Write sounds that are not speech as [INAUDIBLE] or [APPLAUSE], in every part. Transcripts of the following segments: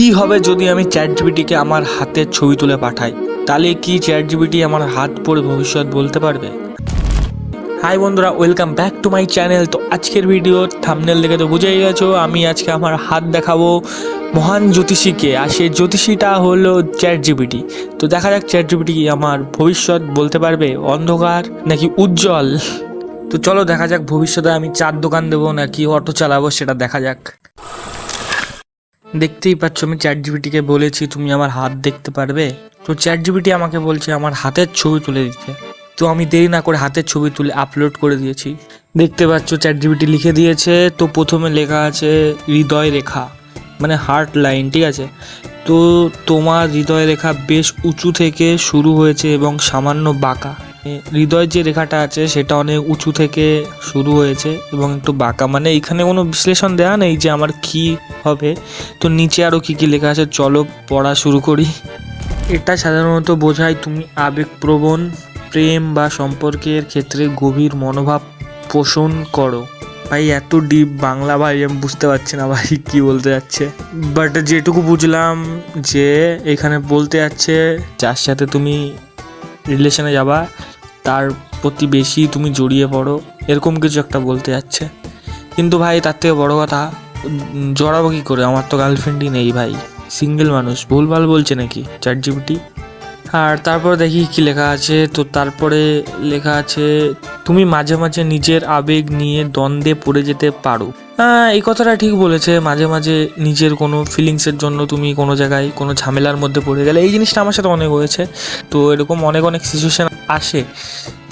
কি হবে যদি আমি চ্যাট জিবিটিকে আমার হাতের ছবি তুলে পাঠাই? তাহলে কি চ্যাট জিবিটি আমার হাত পড়ে ভবিষ্যৎ বলতে পারবে? হাই বন্ধুরা welcome back to my channel তো আজকের ভিডিও থামনেল দেখে তো বুঝেই গেছো, আমি আজকে আমার হাত দেখাবো মহান জ্যোতিষীকে। আর সেই জ্যোতিষীটা হলো চ্যাট জিবিটি তো দেখা যাক চ্যাট জিবিটি আমার ভবিষ্যৎ বলতে পারবে? অন্ধকার নাকি উজ্জ্বল? তো চলো দেখা যাক ভবিষ্যতে আমি চার দোকান দেবো নাকি অটো চালাবো, সেটা দেখা যাক। দেখতেই পাচ্ছ, আমি চ্যাট জিবিটিকে বলেছি, তুমি আমার হাত দেখতে পারবে? তো চ্যাট জিবিটি আমাকে বলছে, আমার হাতের ছবি তুলে দিতে। তো আমি দেরি না করে হাতের ছবি তুলে আপলোড করে দিয়েছি। দেখতে পাচ্ছ চ্যাট জিবিটি লিখে দিয়েছে, তো প্রথমে লেখা আছে, হৃদয় রেখা মানে হার্ট লাইন ঠিক আছে? তো তোমার হৃদয় রেখা বেশ উঁচু থেকে শুরু হয়েছে এবং সামান্য বাঁকা। হৃদয়ের যে রেখাটা আছে সেটা অনেক উঁচু থেকে শুরু হয়েছে এবং একটু বাঁকা। মানে এখানে কোনো বিশ্লেষণ দেওয়া নেই যে আমার কি হবে। তো নিচে আরও কী কী লেখা আছে, চলো পড়া শুরু করি। এটা সাধারণত বোঝায় তুমি আবেগপ্রবণ, প্রেম বা সম্পর্কের ক্ষেত্রে গভীর মনোভাব পোষণ করো। ভাই, এত ডিপ বাংলা ভাই, আমি বুঝতে পারছি না ভাই কি বলতে যাচ্ছে। বাট যেটুকু বুঝলাম যে এখানে বলতে যাচ্ছে, যার সাথে তুমি রিলেশনে যাবা, তার প্রতি বেশি তুমি জড়িয়ে পড়ো, এরকম কিছু একটা বলতে যাচ্ছে। কিন্তু ভাই, তার থেকে বড় কথা জড়াবো কী করে? আমার তো গার্লফ্রেন্ডই নেই ভাই সিঙ্গেল মানুষ, ভুলভাল বলছে নাকি চ্যাট জিবিটি আর তারপর দেখি কি লেখা আছে, তো তারপরে লেখা আছে, তুমি মাঝে মাঝে নিজের আবেগ নিয়ে দ্বন্দ্বে পড়ে যেতে পারো। এই কথাটা ঠিক বলেছে। মাঝে মাঝে নিজের কোনো ফিলিংসের জন্য তুমি কোনো জায়গায় কোনো ঝামেলার মধ্যে পড়ে গেলে এই জিনিসটা আমার সাথে অনেক হয়েছে। তো এরকম অনেক অনেক সিচুয়েশান আসে।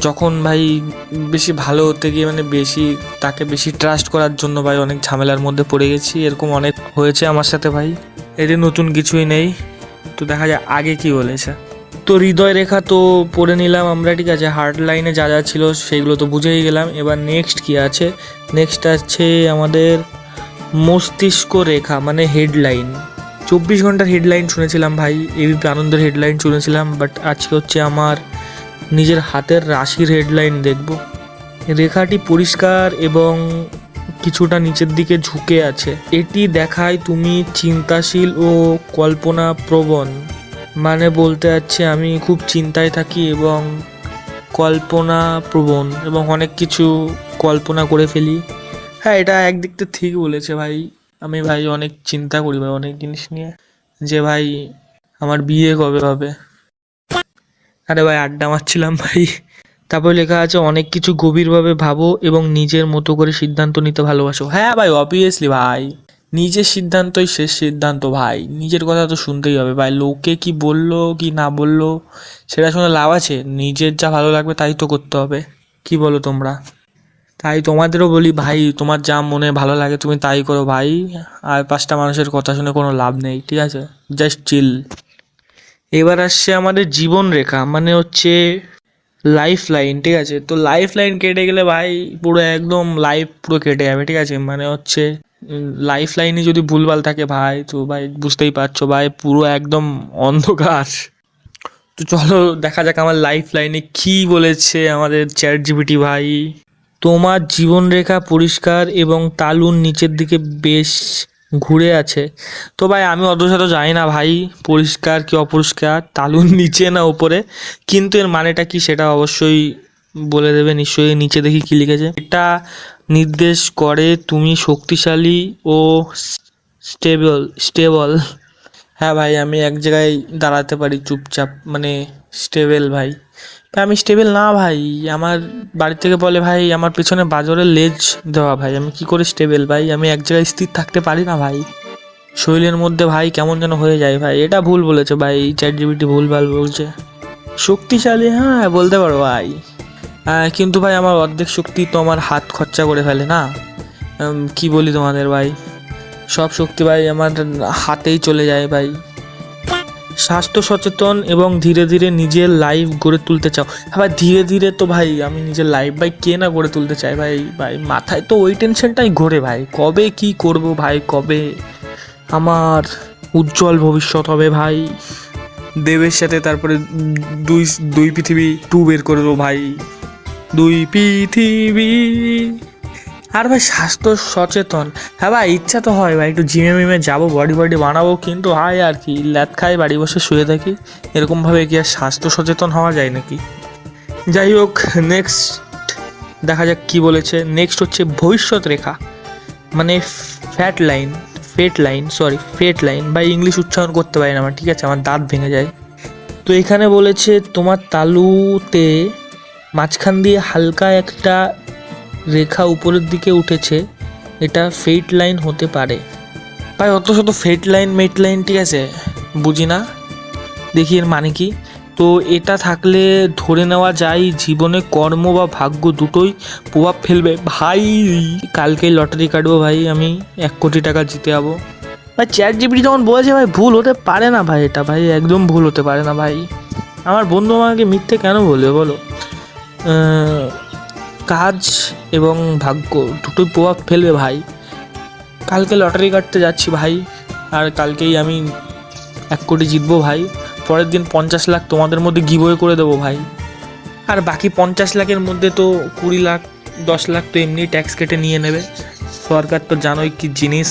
যখন ভাই বেশি ভালো হতে গিয়ে মানে বেশি তাকে বেশি ট্রাস্ট করার জন্য ভাই অনেক ঝামেলার মধ্যে পড়ে গেছি, এরকম অনেক হয়েছে আমার সাথে ভাই। এদের নতুন কিছুই নেই। তো দেখা যায় আগে কি বলেছে। তো হৃদয় রেখা তো পড়ে নিলাম আমরা, ঠিক আছে? হার্ট লাইনে যা যা ছিল সেইগুলো তো বুঝেই গেলাম। এবার নেক্সট কি আছে? নেক্সট আছে আমাদের মস্তিষ্ক রেখা মানে হেডলাইন চব্বিশ ঘণ্টার হেডলাইন শুনেছিলাম ভাই এবিপি আনন্দের হেডলাইন শুনেছিলাম বাট আজকে হচ্ছে আমার নিজের হাতের রাশির হেডলাইন দেখব। রেখাটি পরিষ্কার এবং কিছুটা নিচের দিকে ঝুঁকে আছে। এটি দেখায় তুমি চিন্তাশীল ও কল্পনা প্রবণ মানে বলতে যাচ্ছে আমি খুব চিন্তায় থাকি এবং কল্পনা প্রবণ এবং অনেক কিছু কল্পনা করে ফেলি। হ্যাঁ এটা একদিক থেকে ঠিক বলেছে ভাই। আমি ভাই অনেক চিন্তা করি ভাই অনেক জিনিস নিয়ে যে ভাই আমার বিয়ে কবে হবে। আরে ভাই, আড্ডা মারছিলাম ভাই। তারপরে লেখা আছে, অনেক কিছু গভীরভাবে ভাবো এবং নিজের মতো করে সিদ্ধান্ত নিতে ভালোবাসো। হ্যাঁ ভাই অবভিয়াসলি ভাই। নিজের সিদ্ধান্তই শেষ সিদ্ধান্ত, ভাই। নিজের কথা তো শুনতেই হবে, ভাই। লোকে কি বলল, কি না বলল, সেটা শুনে লাভ আছে। নিজের যা ভালো লাগবে, তাই তো করতে হবে। কি বলো তোমরা? তাই তোমাদেরও বলি, ভাই, তোমার যা মনে ভালো লাগে, তুমি তাই করো, ভাই। আর পাঁচটা মানুষের কথা শুনে কোনো লাভ নেই, ঠিক আছে? জাস্ট চিল এবার আসছে আমাদের জীবন রেখা মানে হচ্ছে লাইফ লাইন ঠিক আছে? তো লাইফ লাইন কেটে গেলে, ভাই, পুরো একদম লাইফ পুরো কেটে যাবে, ঠিক আছে? মানে হচ্ছে লাইফ লাইনে যদি ভুলভাল থাকে, ভাই, তো ভাই বুঝতেই পারছ, ভাই, পুরো একদম অন্ধকার। তো চলো, দেখা যাক আমার লাইফ লাইনে কি বলেছে আমাদের চ্যাট জিবিটি ভাই। তোমার জীবনরেখা পরিষ্কার এবং তালুর নিচের দিকে বেশ ঘুরে আছে। তো ভাই, আমি অত জানি না, ভাই, পরিষ্কার কি অপরিষ্কার, তালুর নিচে না উপরে? কিন্তু এর মানেটা কি সেটা অবশ্যই বলে দেবে, নিশ্চয়ই নিচে দেখি কি লিখেছে। এটা নির্দেশ করে তুমি শক্তিশালী ও স্টেবল স্টেবল। হ্যাঁ ভাই, আমি এক জায়গায় দাঁড়াতে পারি চুপচাপ মানে স্টেবল ভাই। আমি স্টেবল না ভাই। আমার বাড়ি থেকে বলে, ভাই, আমার পেছনে বাজরের লেজ দেওয়া ভাই। আমি কি করে স্টেবল ভাই? আমি এক জায়গায় স্থির থাকতে পারি না ভাই। শরীরের মধ্যে ভাই কেমন যেন হয়ে যায় ভাই। এটা ভুল বলেছে ভাই। চ্যাট জিবিটি ভুল ভালো বলছে। শক্তিশালী হ্যাঁ বলতে পারো ভাই। কিন্তু ভাই আমার অর্ধেক শক্তি তো আমার হাত খরচা করে ফেলে না। কি বলি তোমাদের ভাই? সব শক্তি ভাই আমার হাতেই চলে যায় ভাই। স্বাস্থ্য সচেতন এবং ধীরে ধীরে নিজের লাইফ গড়ে তুলতে চাও। আবার ধীরে ধীরে তো ভাই আমি নিজের লাইফ ভাই কে না গড়ে তুলতে চাই ভাই? ভাই, মাথায় তো ওই টেনশনটাই ঘোরে ভাই। কবে কি করব ভাই, কবে আমার উজ্জ্বল ভবিষ্যৎ হবে ভাই? দেবের সাথে তারপরে দুই দুই পৃথিবী টু বের করে দেবো ভাই। দুই পৃথিবী। আর ভাই, স্বাস্থ্য সচেতন। হ্যাঁ ভাই, ইচ্ছা তো হয় ভাই, একটু জিমে মিমে যাব বডি বডি বানাবো, কিন্তু হয় আর কি, ল্যাদ খাই, বাড়ি বসে শুয়ে থাকি। এরকমভাবে কি আর স্বাস্থ্য সচেতন হওয়া যায় নাকি? যাই হোক নেক্সট দেখা যাক কি বলেছে। নেক্সট হচ্ছে ভবিষ্যৎ রেখা। মানে fat line fate line sorry fate line বা ইংলিশ উচ্চারণ করতে পারি না আমার, ঠিক আছে? আমার দাঁত ভেঙে যায়। তো এখানে বলেছে, তোমার তালুতে মাঝখান দিয়ে হালকা একটা রেখা উপরের দিকে উঠেছে, এটা ফেট লাইন হতে পারে। ভাই, অত শত ফেট লাইন মেট লাইন ঠিক আছে? বুঝি না? দেখি এর মানে কি? তো এটা থাকলে ধরে নেওয়া যায় জীবনে কর্ম বা ভাগ্য দুটোই প্রভাব ফেলবে। ভাই, কালকেই লটারি কাটবো ভাই, আমি এক কোটি টাকা জিতে যাব। ভাই চ্যাট জিপিটি যখন বলেছে ভাই, ভুল হতে পারে না ভাই, এটা ভাই, একদম ভুল হতে পারে না ভাই। আমার বন্ধু আমাকে মিথ্যে কেন বলবে বলো? কাজ এবং ভাগ্য দুটোই প্রভাব ফেলবে ভাই। কালকে লটারি কাটতে যাচ্ছি ভাই, আর কালকেই আমি এক কোটি জিতবো ভাই। পরের দিন পঞ্চাশ লাখ তোমাদের মধ্যে গিবয়ে করে দেবো ভাই। আর বাকি পঞ্চাশ লাখের মধ্যে তো কুড়ি লাখ, দশ লাখ তো এমনি ট্যাক্স কেটে নিয়ে নেবে। সরকার তো জানোই কি জিনিস।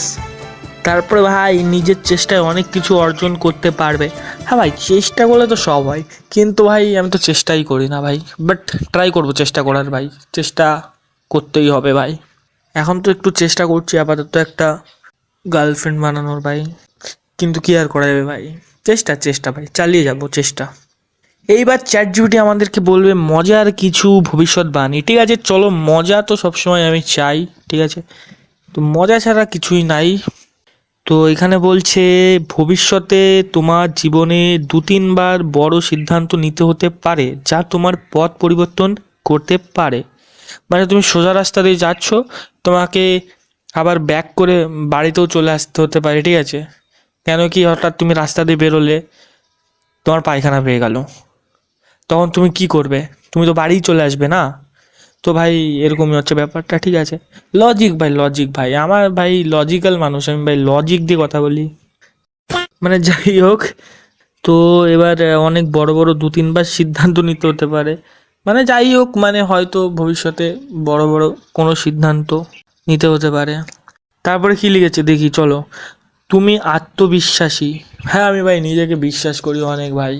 তারপরে ভাই নিজের চেষ্টায় অনেক কিছু অর্জন করতে পারবে। হ্যাঁ ভাই, চেষ্টা করলে তো সব হয়। কিন্তু ভাই, আমি তো চেষ্টাই করি না ভাই। বাট ট্রাই করব চেষ্টা করার ভাই। চেষ্টা করতেই হবে ভাই। এখন তো একটু চেষ্টা করছি, আপাতত একটা গার্লফ্রেন্ড বানানোর ভাই। কিন্তু কি আর করা যাবে ভাই? চেষ্টা চেষ্টা ভাই। চালিয়ে যাব, চেষ্টা। এইবার চ্যাট জিপিটি আমাদেরকে বলবে, মজার কিছু ভবিষ্যৎবাণী ঠিক আছে, চলো মজা তো সবসময় আমি চাই, ঠিক আছে? তো মজা ছাড়া কিছুই নাই। তো এখানে বলছে, ভবিষ্যতে তোমার জীবনে দু তিনবার বড় সিদ্ধান্ত নিতে হতে পারে, যা তোমার পথ পরিবর্তন করতে পারে। মানে তুমি সোজা রাস্তা দিয়ে যাচ্ছ, তোমাকে আবার ব্যাক করে বাড়িতেও চলে আসতে হতে পারে, ঠিক আছে? কেন কি হঠাৎ তুমি রাস্তা দিয়ে বেরোলে, তোমার পায়খানা পেয়ে গেল। তখন তুমি কি করবে? তুমি তো বাড়িই চলে আসবে না? তো ভাই, এরকমই হচ্ছে ব্যাপারটা, ঠিক আছে? লজিক ভাই লজিক ভাই। আমার ভাই লজিক্যাল মানুষ, আমি ভাই লজিক দিয়ে কথা বলি। মানে যাই হোক, তো এবার অনেক বড় বড় দু তিনবার সিদ্ধান্ত নিতে হতে পারে। মানে যাই হোক মানে হয়তো ভবিষ্যতে বড় বড় কোনো সিদ্ধান্ত নিতে হতে পারে। তারপরে কি লিখেছে? দেখি, চলো। তুমি আত্মবিশ্বাসী। হ্যাঁ আমি ভাই নিজেকে বিশ্বাস করি অনেক ভাই।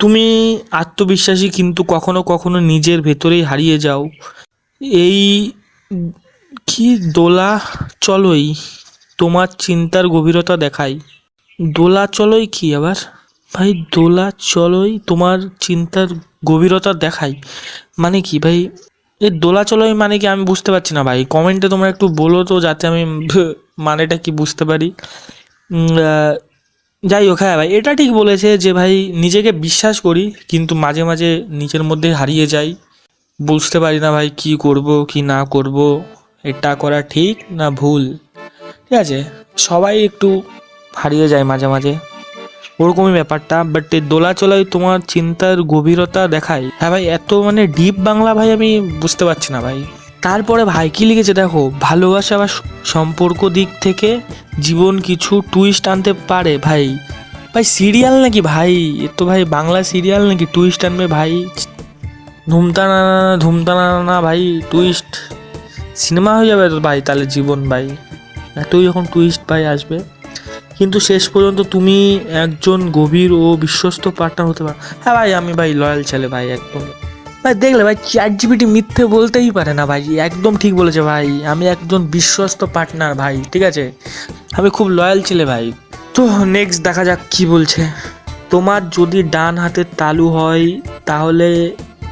তুমি আত্মবিশ্বাসী কিন্তু কখনো কখনো নিজের ভেতরেই হারিয়ে যাও। এই কি দোলা চলই, তোমার চিন্তার গভীরতা দেখায় দোলা চলই কি আবার? ভাই, দোলা চলই তোমার চিন্তার গভীরতা দেখায় মানে কি ভাই? এই দোলা চলই মানে কি আমি বুঝতে পারছি না ভাই। কমেন্টে তোমরা একটু বলো তো যাতে আমি [LAUGHS] মানেটা কি বুঝতে পারি। যাই হোক হ্যাঁ ভাই, এটা ঠিক বলেছে যে ভাই, নিজেকে বিশ্বাস করি, কিন্তু মাঝে মাঝে নিজের মধ্যে হারিয়ে যাই। বুঝতে পারি না ভাই, কি করব, কি না করব, এটা করা ঠিক না ভুল? ঠিক আছে, সবাই একটু হারিয়ে যায় মাঝে মাঝে। ওরকমই ব্যাপারটা বাট এই দোলাচলায় তোমার চিন্তার গভীরতা দেখায়। হ্যাঁ ভাই, এত মানে ডিপ বাংলা ভাই আমি বুঝতে পারছি না ভাই। তারপরে ভাই কি লিখেছে দেখো, ভালোবাসা বা সম্পর্ক দিক থেকে জীবন কিছু টুইস্ট আনতে পারে ভাই। ভাই সিরিয়াল নাকি ভাই? এ তো ভাই বাংলা সিরিয়াল নাকি টুইস্ট আনবে ভাই? ধুমতানা ধুমতানা না ভাই টুইস্ট সিনেমা হয়ে যাবে তো ভাই তাহলে জীবন ভাই। এতই যখন টুইস্ট ভাই আসবে। কিন্তু শেষ পর্যন্ত তুমি একজন গভীর ও বিশ্বস্ত পার্টনার হতে পারো। হ্যাঁ ভাই, আমি ভাই লয়াল ছেলে ভাই, একদম। ভাই, দেখলে ভাই চ্যাট জিপিটি মিথ্যে বলতেই পারে না ভাই। একদম ঠিক বলেছে ভাই। আমি একজন বিশ্বস্ত পার্টনার ভাই, ঠিক আছে? আমি খুব লয়াল ছেলে ভাই। তো নেক্সট দেখা যাক কি বলছে। তোমার যদি ডান হাতের তালু হয়, তাহলে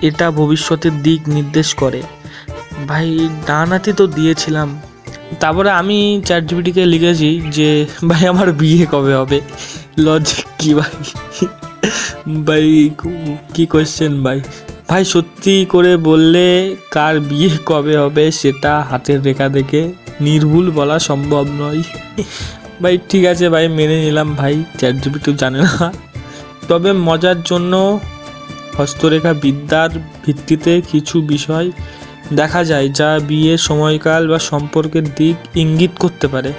এটা ভবিষ্যতের দিক নির্দেশ করে। ভাই, ডান হাতে তো দিয়েছিলাম। তারপরে আমি চ্যাট জিপিটিকে লিখেছি যে, ভাই, আমার বিয়ে কবে হবে? লজিক কি ভাই? ভাই, কি কোয়েশ্চেন ভাই? ভাই, সত্যি করে বললে কার বিয়ে কবে হবে সেটা হাতের রেখা দেখে নির্ভুল বলা সম্ভব নয়। ভাই, ঠিক আছে ভাই, মেনে নিলাম ভাই চ্যাট জিপিটিও জানে না। তবে মজার জন্য হস্তরেখা বিদ্যার ভিত্তিতে কিছু বিষয় দেখা যায় যা বিয়ের সময়কাল বা সম্পর্কের দিক ইঙ্গিত করতে পারে।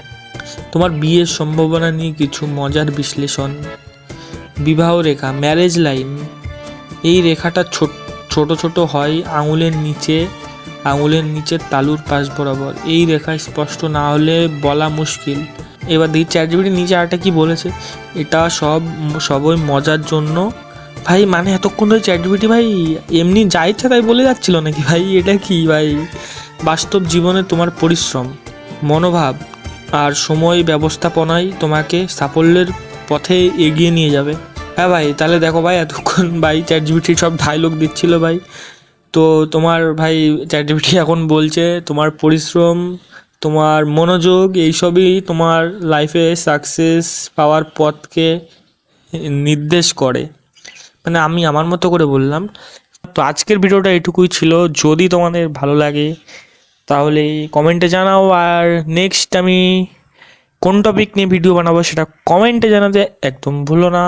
তোমার বিয়ের সম্ভাবনা নিয়ে কিছু মজার বিশ্লেষণ। বিবাহ রেখা ম্যারেজ লাইন এই রেখাটা ছোট ছোট ছোট হয় আঙুলের নিচে, আঙুলের নিচের তালুর পাশ বরাবর। এই রেখা স্পষ্ট না হলে বলা মুশকিল। এবার দেখি চ্যাট জিপিটি নিচে আরেকটা কি বলেছে? এটা সব, সবই মজার জন্য। ভাই মানে এতক্ষণ ধরে চ্যাট জিপিটি ভাই এমনি যা ইচ্ছা তাই বলে যাচ্ছিল নাকি ভাই? এটা কি ভাই? বাস্তব জীবনে তোমার পরিশ্রম, মনোভাব আর সময় ব্যবস্থাপনাই তোমাকে সাফল্যের পথে এগিয়ে নিয়ে যাবে। হ্যাঁ ভাই, তাহলে দেখো ভাই, এতক্ষণ ভাই চ্যাট জিপিটি সব ডায়লগ দিচ্ছিল ভাই। তো তোমার ভাই চ্যাট জিবিটি এখন বলছে, তোমার পরিশ্রম, তোমার মনোযোগ, এইসবই তোমার লাইফে সাকসেস পাওয়ার পথকে নির্দেশ করে। মানে আমি আমার মতো করে বললাম। তো আজকের ভিডিওটা এটুকুই ছিল। যদি তোমাদের ভালো লাগে, তাহলে কমেন্টে জানাও। আর নেক্সট আমি কোন টপিক নিয়ে ভিডিও বানাবো সেটা কমেন্টে জানাতে একদম ভুলো না।